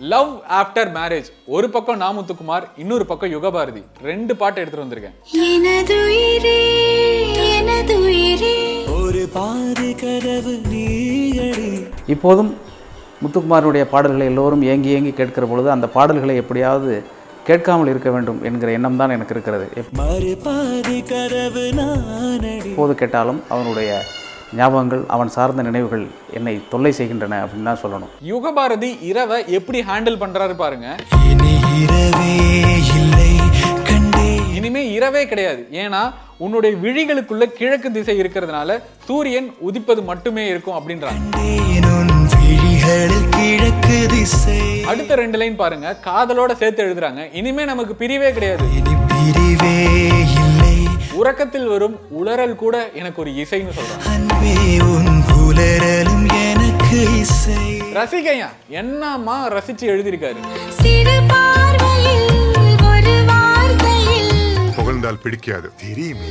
Love after marriage ஒரு பக்கம் நாமுத்துக்குமார் இன்னொரு பக்கம் யுகபாரதி. ரெண்டு பாட்டு எடுத்துட்டு வந்திருக்கேன். இப்போதும் முத்துக்குமாரனுடைய பாடல்களை எல்லோரும் ஏங்கி ஏங்கி கேட்கிற பொழுது அந்த பாடல்களை எப்படியாவது கேட்காமல் இருக்க வேண்டும் என்கிற எண்ணம் தான் எனக்கு இருக்கிறது. எப்போது கேட்டாலும் அவனுடைய ஞாபகங்கள் அவன் சார்ந்த நினைவுகள் என்னை தொல்லை செய்கின்றன அப்படின்னு தான் சொல்லணும். யுகபாரதி இரவை எப்படி ஹேண்டில் பண்றாரு பாருங்க. இனி இரவே இல்லை கண்டே. இனிமே இரவே கிடையாது. ஏன்னா உன்னுடைய விழிகளுக்குள்ள கிழக்கு திசை இருக்கிறதுனால சூரியன் உதிப்பது மட்டுமே இருக்கும் அப்படின்றாங்க அடுத்த ரெண்டு லைன் பாருங்க. காதலோட சேர்த்து எழுதுறாங்க. இனிமே நமக்கு பிரிவே கிடையாது. இனி பிரிவே இல்லை. உறக்கத்தில் வரும் உளறல் கூட எனக்கு ஒரு இசைன்னு சொல்றாங்க. எனக்கு இசை. ரசிகையா என்னம்மா ரசிச்சு எழுதியிருக்காரு? சிறு பார்வையில் ஒரு வார்த்தையில். புகழ்ந்தால் பிடிக்காது. தெரியுமே.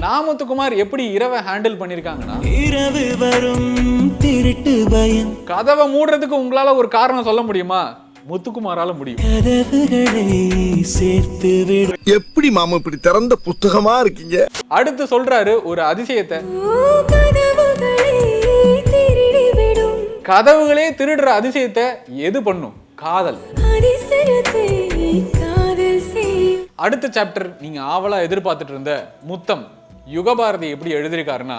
நாமத்துக்குமார் எப்படி இரவை ஹேண்டில் பண்ணிருக்காங்கன்னா இரவு வரும் திருட்டு பயம். கதவை மூடுறதுக்கு உங்களால ஒரு காரணம் சொல்ல முடியுமா? முத்துக்குமாரால முடியும். கதவுகளை சேர்த்து விடு. எப்படி மாமா இப்படி திறந்த புத்தகமா இருக்கீங்க? அடுத்து சொல்றாரு ஒரு அதிசயத்தை. கதவுகளை திருடுற அதிசயத்தை எது பண்ணும்? காதல். அதிசயத்தை காதல் செய்யும் அடுத்த சாப்டர் நீங்க ஆவலா எதிர்பார்த்துட்டு இருந்த முத்தம் யுகபாரதி எப்படி எழுதியிருக்காருன்னா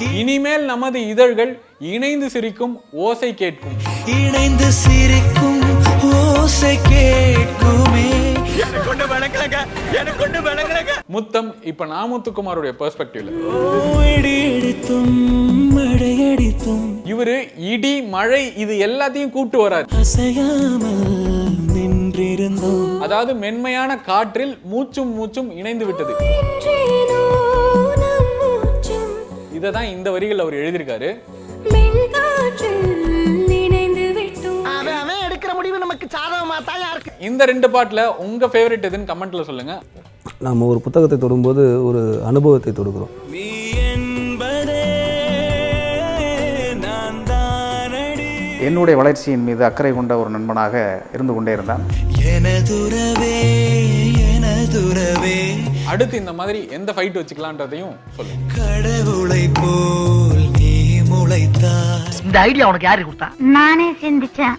இனிமேல் நமது இதழ்கள் இணைந்து சிரிக்கும் ஓசை கேட்கும். இணைந்து சிரிக்கும் ஓசை கேட்குமே. முத்தம் இப்ப நாமுத்துக்குமாருடைய பெர்ஸ்பெக்டிவ்ல ஓடி அடித்தும் மழையடித்தும் இவரு இடி மழை இது எல்லாத்தையும் கூப்பிட்டு வராரு. அதாவது மென்மையான காற்றில் மூச்சும் மூச்சும் இணைந்து விட்டது. இதை தான் இந்த வரிகள் அவர் எழுதியிருக்காரு. இந்த ரெண்டு பாட்டுல உங்க ஃபேவரட் எதுன்னு கமெண்ட்ல சொல்லுங்க. நாம் ஒரு புத்தகத்தை தொடும்போது ஒரு அனுபவத்தை தானடி. என்னுடைய வளர்ச்சியின் மீது அக்கறை கொண்ட ஒரு நண்பனாக இருந்து கொண்டே இருந்தான். எனதுறவே அடுத்து இந்த மாதிரி எந்த ஃபைட் வச்சுக்கலான்றதையும் சொல்லுங்க கடவுளை போல் நீ முளைத்தாய். இந்த ஐடியா உனக்கு யாரு கொடுத்தா? நானே சிந்திச்சேன்.